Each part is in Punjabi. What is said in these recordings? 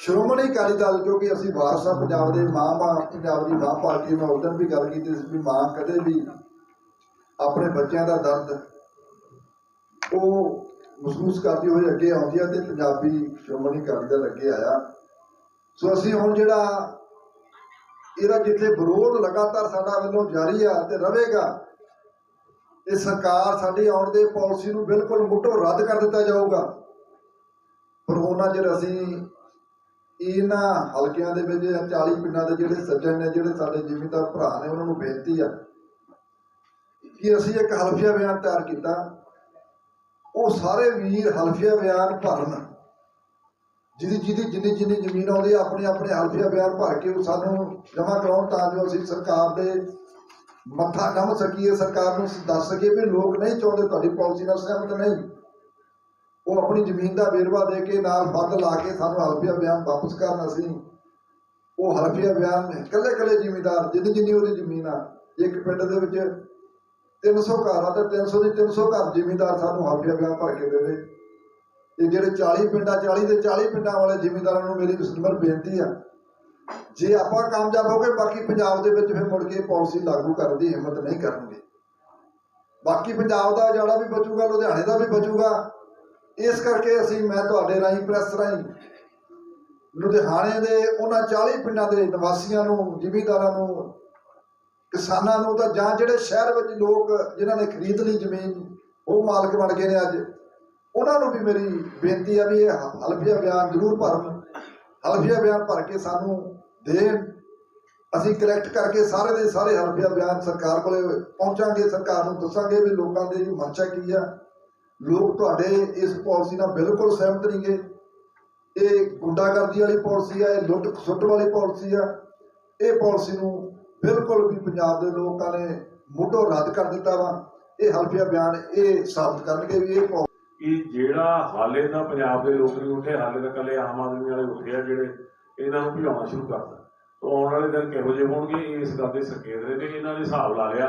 ਸ਼੍ਰੋਮਣੀ ਅਕਾਲੀ ਦਲ, ਕਿਉਂਕਿ ਅਸੀਂ ਵਾਰਸ ਪੰਜਾਬ ਦੇ ਮਾਂ ਮਾਂ ਪੰਜਾਬ ਦੀ ਮਾਂ ਪਾਰਟੀ, ਮੈਂ ਉਸ ਵੀ ਗੱਲ ਕੀਤੀ ਸੀ ਵੀ ਮਾਂ ਕਦੇ ਵੀ ਆਪਣੇ ਬੱਚਿਆਂ ਦਾ ਦਰਦ ਉਹ ਮਹਿਸੂਸ ਕਰਦੀ ਹੋਈ ਅੱਗੇ ਆਉਂਦੀ ਆ ਤੇ ਪੰਜਾਬੀ ਸ਼੍ਰੋਮਣੀ ਅਕਾਲੀ ਦਲ ਅੱਗੇ ਆਇਆ। ਸੋ ਅਸੀਂ ਹੁਣ ਜਿਹੜਾ ਇਹਦਾ ਜਿੱਥੇ ਵਿਰੋਧ ਲਗਾਤਾਰ ਸਾਡਾ ਵੱਲੋਂ ਜਾਰੀ ਆ ਤੇ ਰਹੇਗਾ, ਇਹ ਸਰਕਾਰ ਸਾਡੀ ਆਉਣ ਦੇ ਪਾਲਿਸੀ ਨੂੰ ਬਿਲਕੁਲ ਮੁੱਢੋਂ ਰੱਦ ਕਰ ਦਿੱਤਾ ਜਾਊਗਾ। ਪਰ ਉਹਨਾਂ ਚਿਰ ਅਸੀਂ ਇਹਨਾਂ ਹਲਕਿਆਂ ਦੇ ਵਿੱਚ 40 ਪਿੰਡਾਂ ਦੇ ਜਿਹੜੇ ਸੱਜਣ ਨੇ, ਜਿਹੜੇ ਸਾਡੇ ਜ਼ਿਮੀਂਦਾਰ ਭਰਾ ਨੇ, ਉਹਨਾਂ ਨੂੰ ਬੇਨਤੀ ਆ ਕਿ ਅਸੀਂ ਇੱਕ ਹਲਫੀਆ ਬਿਆਨ ਤਿਆਰ ਕੀਤਾ। ਉਹ ਸਾਰੇ ਵੀਰ ਹਲਫੀਆ ਬਿਆਨ ਭਰਨ, ਜਿਹਦੀ ਜਿਹਦੀ ਜਿੰਨੀ ਜਿੰਨੀ ਜ਼ਮੀਨ ਆਉਂਦੀ ਆਪਣੇ ਆਪਣੇ ਹਲਫੀਆ ਬਿਆਨ ਭਰ ਕੇ ਉਹ ਸਾਨੂੰ ਜਮ੍ਹਾਂ ਕਰਾਉਣ ਤਾਂ ਜੋ ਅਸੀਂ ਸਰਕਾਰ ਦੇ ਮੱਥਾ ਨਮ ਸਕੀਏ, ਸਰਕਾਰ ਨੂੰ ਦੱਸ ਸਕੀਏ ਵੀ ਲੋਕ ਨਹੀਂ ਚਾਹੁੰਦੇ ਤੁਹਾਡੀ ਪਾਲਿਸੀ ਨਾਲ ਸਹਿਮਤ ਨਹੀਂ। ਉਹ ਆਪਣੀ ਜ਼ਮੀਨ ਦਾ ਵੇਰਵਾ ਦੇ ਕੇ ਨਾਲ ਫੰਡ ਲਾ ਕੇ ਸਾਨੂੰ ਹਲਫੀਆ ਬਿਆਨ ਵਾਪਸ ਕਰਨ ਅਸੀਂ। ਉਹ ਹਲਫੀਆ ਬਿਆਨ ਇਕੱਲੇ ਇਕੱਲੇ ਜ਼ਿਮੀਂਦਾਰ, ਜਿੰਨੀ ਜਿੰਨੀ ਉਹਦੀ ਜ਼ਮੀਨ ਆ, ਇੱਕ ਪਿੰਡ ਦੇ ਵਿੱਚ 300 ਘਰ ਆ ਤੇ 300 ਦੀ 300 ਘਰ ਜ਼ਿਮੀਂਦਾਰ ਸਾਨੂੰ ਹਲਫੀਆ ਬਿਆਨ ਭਰ ਕੇ ਦੇਵੇ। ਤੇ ਜਿਹੜੇ 40 ਪਿੰਡਾਂ 40 ਦੇ 40 ਪਿੰਡਾਂ ਵਾਲੇ ਜ਼ਿਮੀਂਦਾਰਾਂ ਨੂੰ ਮੇਰੀ ਸਿਮਰ ਬੇਨਤੀ ਆ। ਜੇ ਆਪਾਂ ਕਾਮਯਾਬ ਹੋ ਗਏ, ਬਾਕੀ ਪੰਜਾਬ ਦੇ ਵਿੱਚ ਫਿਰ ਮੁੜ ਕੇ ਪਾਲਿਸੀ ਲਾਗੂ ਕਰਨ ਦੀ ਹਿੰਮਤ ਨਹੀਂ ਕਰਨਗੇ। ਬਾਕੀ ਪੰਜਾਬ ਦਾ ਜਿਹੜਾ ਵੀ ਬਚੂਗਾ, ਲੁਧਿਆਣੇ ਦਾ ਵੀ ਬਚੂਗਾ ਇਸ ਕਰਕੇ ਅਸੀਂ ਮੈਂ ਤੁਹਾਡੇ ਰਾਹੀਂ ਪ੍ਰੈਸ ਰਾਹੀਂ ਲੁਧਿਆਣੇ ਦੇ ਉਹਨਾਂ 40 ਪਿੰਡਾਂ ਦੇ ਨਿਵਾਸੀਆਂ ਨੂੰ, ਜ਼ਿਮੀਂਦਾਰਾਂ ਨੂੰ, ਕਿਸਾਨਾਂ ਨੂੰ ਤਾਂ ਜਾਂ ਜਿਹੜੇ ਸ਼ਹਿਰ ਵਿੱਚ ਲੋਕ ਜਿਨ੍ਹਾਂ ਨੇ ਖਰੀਦ ਲਈ ਜ਼ਮੀਨ, ਉਹ ਮਾਲਕ ਬਣ ਗਏ ਨੇ ਅੱਜ, ਉਹਨਾਂ ਨੂੰ ਵੀ ਮੇਰੀ ਬੇਨਤੀ ਆ ਵੀ ਇਹ ਹਲਫੀਆ ਬਿਆਨ ਜ਼ਰੂਰ ਭਰਨ, ਹਲਫੀਆ ਬਿਆਨ ਭਰ ਕੇ ਸਾਨੂੰ ਦੇਣ। ਅਸੀਂ ਕਲੈਕਟ ਕਰਕੇ ਸਾਰੇ ਦੇ ਸਾਰੇ ਹਲਫੀਆ ਬਿਆਨ ਸਰਕਾਰ ਕੋਲੇ ਪਹੁੰਚਾਂਗੇ, ਸਰਕਾਰ ਨੂੰ ਦੱਸਾਂਗੇ ਵੀ ਲੋਕਾਂ ਦੀ ਮਨਸ਼ਾ ਕੀ ਆ। ਲੋਕ ਤੁਹਾਡੇ ਇਸ ਪਾਲਿਸੀ ਨਾਲ ਬਿਲਕੁਲ ਸਹਿਮਤ ਨਹੀਂਗੇ ਇਹ ਗੁੰਡਾਗਰਦੀ ਵਾਲੀ ਪਾਲਿਸੀ ਆ, ਇਹ ਲੁੱਟ ਖਸੁੱਟ ਵਾਲੀ ਪਾਲਿਸੀ ਆ। ਇਹ ਪਾਲਿਸੀ ਨੂੰ ਬਿਲਕੁਲ ਵੀ ਪੰਜਾਬ ਦੇ ਲੋਕਾਂ ਨੇ ਮੁੱਢੋਂ ਰੱਦ ਕਰ ਦਿੱਤਾ ਵਾ। ਇਹ ਹਲਫੀਆ ਬਿਆਨ ਇਹ ਸਾਬਤ ਕਰਨਗੇ ਵੀ ਇਹ ਪਾਲਿਸੀ ਕਿ ਜਿਹੜਾ ਹਾਲੇ ਤਾਂ ਪੰਜਾਬ ਦੇ ਲੋਕ ਨਹੀਂ ਉੱਠੇ, ਹਾਲੇ ਤਾਂ ਕੱਲੇ ਆਮ ਆਦਮੀ ਵਾਲੇ ਉੱਠੇ ਆ ਜਿਹੜੇ ਇਹਨਾਂ ਨੂੰ ਭਜਾਉਣਾ ਸ਼ੁਰੂ ਕਰਤਾ। ਆਉਣ ਵਾਲੇ ਦਿਨ ਕਿਹੋ ਜਿਹੇ ਹੋਣਗੇ ਇਸ ਗੱਲ ਦੇ ਸੰਕੇਤ ਨੇ ਇਹਨਾਂ ਨੇ ਹਿਸਾਬ ਲਾ ਲਿਆ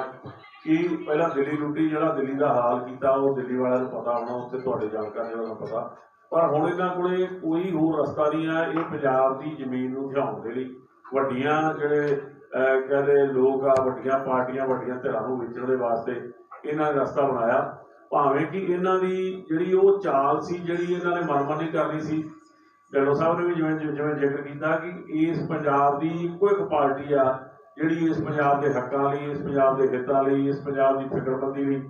ਕਿ ਪਹਿਲਾਂ ਦਿੱਲੀ ਲੁੱਟੀ, ਜਿਹੜਾ ਦਿੱਲੀ ਦਾ ਹਾਲ ਕੀਤਾ, ਉਹ ਦਿੱਲੀ ਵਾਲਿਆਂ ਨੂੰ ਪਤਾ ਹੋਣਾ, ਉੱਥੇ ਤੁਹਾਡੇ ਜਾਣਕਾਰੀਆਂ ਦਾ ਪਤਾ। ਪਰ ਹੁਣ ਇਹਨਾਂ ਕੋਲੇ ਕੋਈ ਹੋਰ ਰਸਤਾ ਨਹੀਂ ਆ ਇਹ ਪੰਜਾਬ ਦੀ ਜ਼ਮੀਨ ਨੂੰ ਹਿਲਾਉਣ ਦੇ ਲਈ। ਵੱਡੀਆਂ ਜਿਹੜੇ ਕਹਿੰਦੇ ਲੋਕ ਆ, ਵੱਡੀਆਂ ਪਾਰਟੀਆਂ, ਵੱਡੀਆਂ ਧਿਰਾਂ ਨੂੰ ਵੇਚਣ ਦੇ ਵਾਸਤੇ ਇਹਨਾਂ ਨੇ ਰਸਤਾ ਬਣਾਇਆ। ਭਾਵੇਂ ਕਿ ਇਹਨਾਂ ਦੀ ਜਿਹੜੀ ਉਹ ਚਾਲ ਸੀ, ਜਿਹੜੀ ਇਹਨਾਂ ਨੇ ਮਨਮਾਨੀ ਕਰਨੀ ਸੀ ਡੈਲੋ ਸਾਹਿਬ ਨੇ ਵੀ ਜਿਵੇਂ ਜਿਵੇਂ ਜ਼ਿਕਰ ਕੀਤਾ ਕਿ ਇਸ ਪੰਜਾਬ ਦੀ ਇੱਕੋ ਇੱਕ ਪਾਰਟੀ ਆ, ਜਿਹੜੀ ਇਸ ਪੰਜਾਬ ਦੇ ਹੱਕਾਂ ਲਈ, ਇਸ ਪੰਜਾਬ ਦੇ ਹਿੱਤਾਂ ਲਈ, ਇਸ ਪੰਜਾਬ ਦੀ ਫਿਕਰਬੰਦੀ ਲਈ,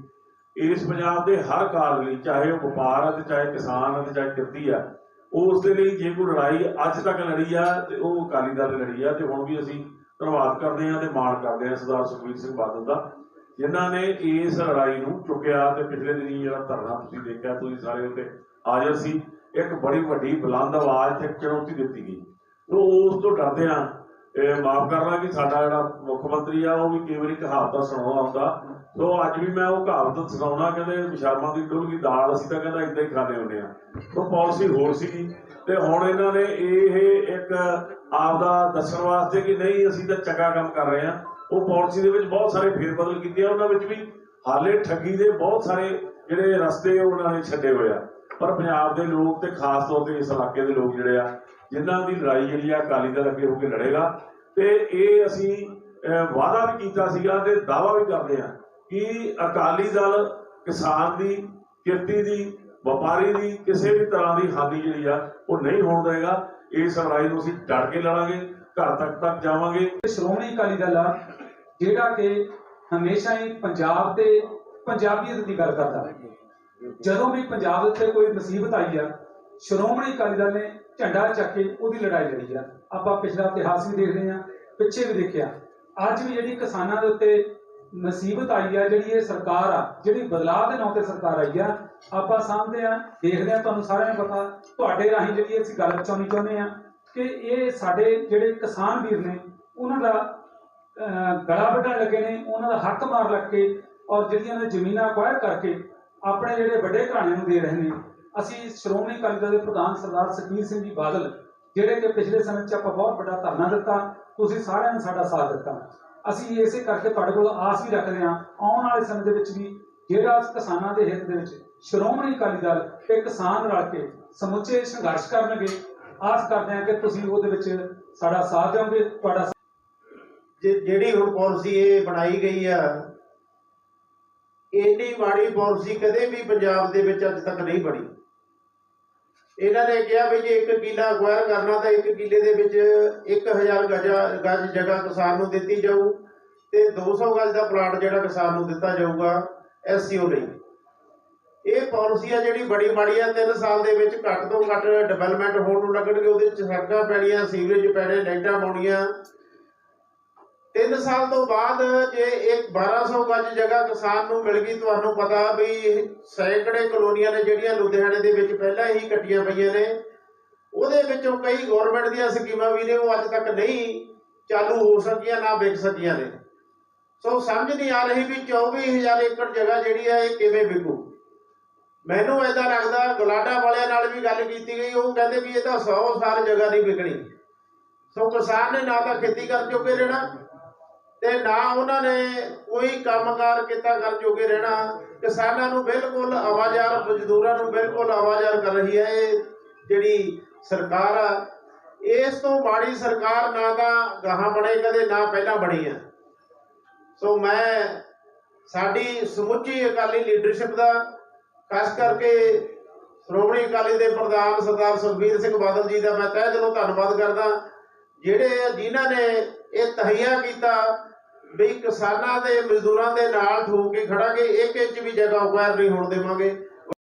ਇਸ ਪੰਜਾਬ ਦੇ ਹਰ ਕਾਰਜ ਲਈ, ਚਾਹੇ ਉਹ ਵਪਾਰ ਆ ਤੇ ਚਾਹੇ ਕਿਸਾਨ ਆ ਤੇ ਚਾਹੇ ਕਿਰਤੀ ਆ ਉਸ ਦੇ ਲਈ ਜੇ ਕੋਈ ਲੜਾਈ ਅੱਜ ਤੱਕ ਲੜੀ ਆ ਤੇ ਉਹ ਅਕਾਲੀ ਦਲ ਲੜੀ ਆ ਤੇ ਹੁਣ ਵੀ ਅਸੀਂ ਧੰਨਵਾਦ ਕਰਦੇ ਹਾਂ ਤੇ ਮਾਣ ਕਰਦੇ ਹਾਂ ਸਰਦਾਰ ਸੁਖਬੀਰ ਸਿੰਘ ਬਾਦਲ ਦਾ, ਜਿਨ੍ਹਾਂ ਨੇ ਇਸ ਲੜਾਈ ਨੂੰ ਚੁੱਕਿਆ ਤੇ ਪਿਛਲੇ ਦਿਨੀ ਜਿਹੜਾ ਧਰਨਾ ਤੁਸੀਂ ਦੇਖਿਆ, ਤੁਸੀਂ ਸਾਰੇ ਉੱਤੇ ਹਾਜ਼ਰ ਸੀ। ਇੱਕ ਬੜੀ ਵੱਡੀ ਬੁਲੰਦ ਆਵਾਜ਼ ਤੇ ਚੁਣੌਤੀ ਦਿੱਤੀ ਗਈ। ਉਹ ਉਸ ਤੋਂ ਡਰਦੇ ਆ ਮਾਫ ਕਰਨਾ ਕਿ ਸਾਡਾ ਜਿਹੜਾ ਮੁੱਖ ਮੰਤਰੀ ਆ, ਉਹ ਵੀ ਕਈ ਵਾਰੀ ਕਹਾਵਤਾਂ ਸੁਣਾਉਂਦਾ ਹੁੰਦਾ। ਸੋ ਅੱਜ ਵੀ ਮੈਂ ਉਹ ਕਹਾਵਤ ਸੁਣਾਉਣਾ ਕਹਿੰਦੇ ਸ਼ਰਮਾ ਦੀ ਡੁੱਲ ਗਈ ਦਾਲ, ਅਸੀਂ ਤਾਂ ਕਹਿੰਦਾ ਇਦਾਂ ਹੀ ਖਾਣੇ ਹੁੰਦੇ ਆ ਉਹ ਪਾਲਿਸੀ ਹੋਰ ਸੀਗੀ। ਤੇ ਹੁਣ ਇਹਨਾਂ ਨੇ ਇਹ ਇੱਕ ਆਪਦਾ ਦੱਸਣ ਵਾਸਤੇ ਕਿ ਨਹੀਂ, ਅਸੀਂ ਤਾਂ ਚੰਗਾ ਕੰਮ ਕਰ ਰਹੇ ਆ ਉਹ ਪਾਲਿਸੀ ਦੇ ਵਿੱਚ ਬਹੁਤ ਸਾਰੇ ਫੇਰਬਦਲ ਕੀਤੇ ਆ, ਉਹਨਾਂ ਵਿੱਚ ਵੀ ਹਾਲੇ ਠੱਗੀ ਦੇ ਬਹੁਤ ਸਾਰੇ ਜਿਹੜੇ ਰਸਤੇ ਉਹਨਾਂ ਨੇ ਛੱਡੇ ਹੋਏ ਆ। ਪਰ ਪੰਜਾਬ ਦੇ ਲੋਕ ਤੇ ਖਾਸ ਤੌਰ ਤੇ ਇਸ ਇਲਾਕੇ ਦੇ ਲੋਕ ਜਿਹੜੇ ਆ, ਜਿਨ੍ਹਾਂ ਦੀ ਲੜਾਈ ਜਿਹੜੀ ਆ ਅਕਾਲੀ ਦਲ ਅੱਗੇ ਹੋ ਕੇ ਲੜੇਗਾ, ਤੇ ਇਹ ਅਸੀਂ ਵਾਅਦਾ ਵੀ ਕੀਤਾ ਸੀਗਾ ਤੇ ਦਾਵਾ ਵੀ ਕਰਦੇ ਆ ਕਿ ਅਕਾਲੀ ਦਲ ਕਿਸਾਨ ਦੀ, ਕਿਰਤੀ ਦੀ, ਵਪਾਰੀ ਦੀ ਕਿਸੇ ਵੀ ਤਰ੍ਹਾਂ ਦੀ ਹਾਨੀ ਜਿਹੜੀ ਆ, ਉਹ ਨਹੀਂ ਹੋਣ ਦੇਗਾ ਇਸ ਲੜਾਈ ਨੂੰ ਅਸੀਂ ਡਟ ਕੇ ਲੜਾਂਗੇ, ਘਰ ਤੱਕ ਤੱਕ ਜਾਵਾਂਗੇ। ਸ਼੍ਰੋਮਣੀ ਅਕਾਲੀ ਦਲ ਆ, ਜਿਹੜਾ ਕਿ ਹਮੇਸ਼ਾ ਹੀ ਪੰਜਾਬ ਤੇ ਪੰਜਾਬੀਅਤ ਦੀ ਗੱਲ ਕਰਦਾ। ਜਦੋਂ ਵੀ ਪੰਜਾਬ ਉੱਤੇ ਕੋਈ ਮੁਸੀਬਤ ਆਈ ਆ ਸ਼੍ਰੋਮਣੀ ਅਕਾਲੀ ਦਲ ਨੇ ਝੰਡਾ ਚੱਕ ਕੇ ਉਹਦੀ ਲੜਾਈ ਲੜੀ ਆ। ਆਪਾਂ ਪਿਛਲਾ ਇਤਿਹਾਸ ਵੀ ਦੇਖਦੇ ਆ ਪਿੱਛੇ ਵੀ ਦੇਖਿਆ। ਅੱਜ ਵੀ ਜਿਹੜੀ ਕਿਸਾਨਾਂ ਦੇ ਉੱਤੇ ਮੁਸੀਬਤ ਆਈ ਆ ਜਿਹੜੀ ਇਹ ਸਰਕਾਰ ਆ ਜਿਹੜੀ ਬਦਲਾਅ ਦੇ ਨਾਂ ਤੇ ਸਰਕਾਰ ਆਈ ਆ ਆਪਾਂ ਸਾਹਮਣੇ ਆ ਦੇਖਦੇ ਆ ਤੁਹਾਨੂੰ ਸਾਰਿਆਂ ਨੂੰ ਪਤਾ ਤੁਹਾਡੇ ਰਾਹੀਂ ਜਿਹੜੀ ਅਸੀਂ ਗੱਲ ਪਹੁੰਚਾਉਣੀ ਚਾਹੁੰਦੇ ਆ ਕਿ ਇਹ ਸਾਡੇ ਜਿਹੜੇ ਕਿਸਾਨ ਵੀਰ ਨੇ ਉਹਨਾਂ ਦਾ ਅਹ, ਗਲਾ ਵੱਢਣ ਲੱਗੇ ਨੇ ਉਹਨਾਂ ਦਾ ਹੱਕ ਮਾਰ ਲੱਗ ਕੇ ਔਰ ਜਿਹੜੀਆਂ ਨੇ ਜ਼ਮੀਨਾਂ ਅਕਵਾਇਰ ਕਰਕੇ ਆਪਣੇ ਜਿਹੜੇ ਵੱਡੇ ਘਰਾਣੇ ਨੂੰ ਦੇ ਰਹੇ ਨੇ, ਅਸੀਂ ਸ਼੍ਰੋਮਣੀ ਅਕਾਲੀ ਦਲ ਦੇ ਪ੍ਰਧਾਨ ਸਰਦਾਰ ਸੁਖਬੀਰ ਸਿੰਘ ਜੀ ਬਾਦਲ, ਜਿਹੜੇ ਕਿ ਪਿਛਲੇ ਸਮੇਂ 'ਚ ਆਪਾਂ ਬਹੁਤ ਵੱਡਾ ਧਰਨਾ ਦਿੱਤਾ, ਤੁਸੀਂ ਸਾਰਿਆਂ ਨੇ ਸਾਡਾ ਸਾਥ ਦਿੱਤਾ। ਅਸੀਂ ਇਸੇ ਕਰਕੇ ਤੁਹਾਡੇ ਕੋਲ ਆਸ ਵੀ ਰੱਖਦੇ ਹਾਂ, ਆਉਣ ਵਾਲੇ ਸਮੇਂ ਦੇ ਵਿੱਚ ਵੀ ਜਿਹੜਾ ਕਿਸਾਨਾਂ ਦੇ ਹਿੱਤ ਦੇ ਵਿੱਚ ਸ਼੍ਰੋਮਣੀ ਅਕਾਲੀ ਦਲ ਤੇ ਕਿਸਾਨ ਰਲ ਕੇ ਸਮੁੱਚੇ ਸੰਘਰਸ਼ ਕਰਨਗੇ, ਆਸ ਕਰਦੇ ਹਾਂ ਕਿ ਤੁਸੀਂ ਉਹਦੇ ਵਿੱਚ ਸਾਡਾ ਸਾਥ ਦਿਓਗੇ, ਤੁਹਾਡਾ ਜਿਹੜੀ ਹੁਣ ਪਾਲਿਸੀ ਇਹ ਬਣਾਈ ਗਈ ਆ ਇੰਨੀ ਮਾੜੀ ਪਾਲਿਸੀ ਕਦੇ ਵੀ ਪੰਜਾਬ ਦੇ ਵਿੱਚ ਅੱਜ ਤੱਕ ਨਹੀਂ ਬਣੀ। ਇਹਨਾਂ ਨੇ ਕਿਹਾ ਵੀ ਜੇ ਇੱਕ ਕਿੱਲਾ ਅਕਵਾਇਰ ਕਰਨਾ ਤਾਂ ਇੱਕ ਕਿੱਲੇ ਦੇ ਵਿੱਚ 1000 ਗਜਾ, ਗਜ ਜਗ੍ਹਾ ਕਿਸਾਨ ਨੂੰ ਦਿੱਤੀ ਜਾਊ ਤੇ 200 ਗਜ ਦਾ ਪਲਾਟ ਜਿਹੜਾ ਕਿਸਾਨ ਨੂੰ ਦਿੱਤਾ ਜਾਊਗਾ ਐਸਸੀਓ ਲਈ। ਇਹ ਪਾਲਿਸੀ ਆ ਜਿਹੜੀ ਬੜੀ ਮਾੜੀ ਆ 3 ਸਾਲ ਦੇ ਵਿੱਚ ਘੱਟ ਤੋਂ ਘੱਟ ਡਿਵੈਲਪਮੈਂਟ ਹੋਣ ਨੂੰ ਲੱਗਣਗੇ। ਉਹਦੇ ਚ ਸੜਕਾਂ ਪੈਣੀਆਂ ਸੀਵਰੇਜ ਪੈਣੇ, ਲਾਈਟਾਂ ਪਾਉਣੀਆਂ। ਤਿੰਨ ਸਾਲ ਤੋਂ ਬਾਅਦ ਜੇ ਇੱਕ 1200 ਗਜ ਜਗ੍ਹਾ ਕਿਸਾਨ ਨੂੰ ਮਿਲ ਗਈ, ਤੁਹਾਨੂੰ ਪਤਾ ਵੀ ਸੈਂਕੜੇ ਕਲੋਨੀਆਂ ਨੇ ਜਿਹੜੀਆਂ ਲੁਧਿਆਣੇ ਦੇ ਵਿੱਚ ਪਹਿਲਾਂ ਹੀ ਕੱਟੀਆਂ ਪਈਆਂ ਨੇ। ਉਹਦੇ ਵਿੱਚੋਂ ਕਈ ਗਵਰਨਮੈਂਟ ਦੀਆਂ ਸਕੀਮਾਂ ਵੀ ਨੇ, ਉਹ ਅੱਜ ਤੱਕ ਨਹੀਂ ਚਾਲੂ ਹੋ ਸਕੀਆਂ, ਨਾ ਵਿਕ ਸਕੀਆਂ ਨੇ। ਸੋ ਸਮਝ ਨਹੀਂ ਆ ਰਹੀ ਵੀ 24000 ਏਕੜ ਜਗ੍ਹਾ ਜਿਹੜੀ ਹੈ, ਇਹ ਕਿਵੇਂ ਵਿਕੂ। ਮੈਨੂੰ ਏਦਾਂ ਲੱਗਦਾ, ਗਲਾਡਾ ਵਾਲਿਆਂ ਨਾਲ ਵੀ ਗੱਲ ਕੀਤੀ ਗਈ, ਉਹ ਕਹਿੰਦੇ ਵੀ ਇਹ ਤਾਂ 100 ਸਾਲ ਜਗ੍ਹਾ ਨਹੀਂ ਵਿਕਣੀ। ਸੋ ਕਿਸਾਨ ਨੇ ਨਾ ਤਾਂ ਖੇਤੀ ਕਰ ਚੁੱਕੇ ਰਹਿਣਾ ਤੇ ਨਾ ਉਹਨਾਂ ਨੇ ਕੋਈ ਕੰਮਕਾਰ ਕੀਤਾ ਕਰ ਜੋਗੇ ਰਹਿਣਾ। ਕਿਸਾਨਾਂ ਨੂੰ ਬਿਲਕੁਲ ਆਵਾਜ਼ਾਰ, ਮਜ਼ਦੂਰਾਂ ਨੂੰ ਬਿਲਕੁਲ ਆਵਾਜ਼ਾਰ ਕਰ ਰਹੀ ਹੈ ਇਹ ਜਿਹੜੀ ਸਰਕਾਰ ਆ। ਇਸ ਤੋਂ ਮਾੜੀ ਸਰਕਾਰ ਨਾ ਤਾਂ ਗਾਹਾਂ ਬਣੇ, ਕਦੇ ਨਾ ਪਹਿਲਾਂ ਬਣੀ ਆ ਸੋ ਮੈਂ ਸਾਡੀ ਸਮੁੱਚੀ ਅਕਾਲੀ ਲੀਡਰਸ਼ਿਪ ਦਾ, ਖਾਸ ਕਰਕੇ ਸ਼੍ਰੋਮਣੀ ਅਕਾਲੀ ਦੇ ਪ੍ਰਧਾਨ ਸਰਦਾਰ ਸੁਖਬੀਰ ਸਿੰਘ ਬਾਦਲ ਜੀ ਦਾ ਮੈਂ ਤਹਿ ਦਿਲੋਂ ਧੰਨਵਾਦ ਕਰਦਾ। ਜਿਹੜੇ ਜਿਨ੍ਹਾਂ ਨੇ ਇਹ ਤਹਈਆ ਕੀਤਾ ਵੀ ਕਿਸਾਨਾਂ ਦੇ ਮਜ਼ਦੂਰਾਂ ਦੇ ਨਾਲ ਠੋਕ ਕੇ ਖੜਾਂਗੇ, ਇੱਕ ਇੰਚ ਵੀ ਜਗ੍ਹਾ ਉਗਾਰ ਨਹੀਂ ਹੋਣ ਦੇਵਾਂਗੇ।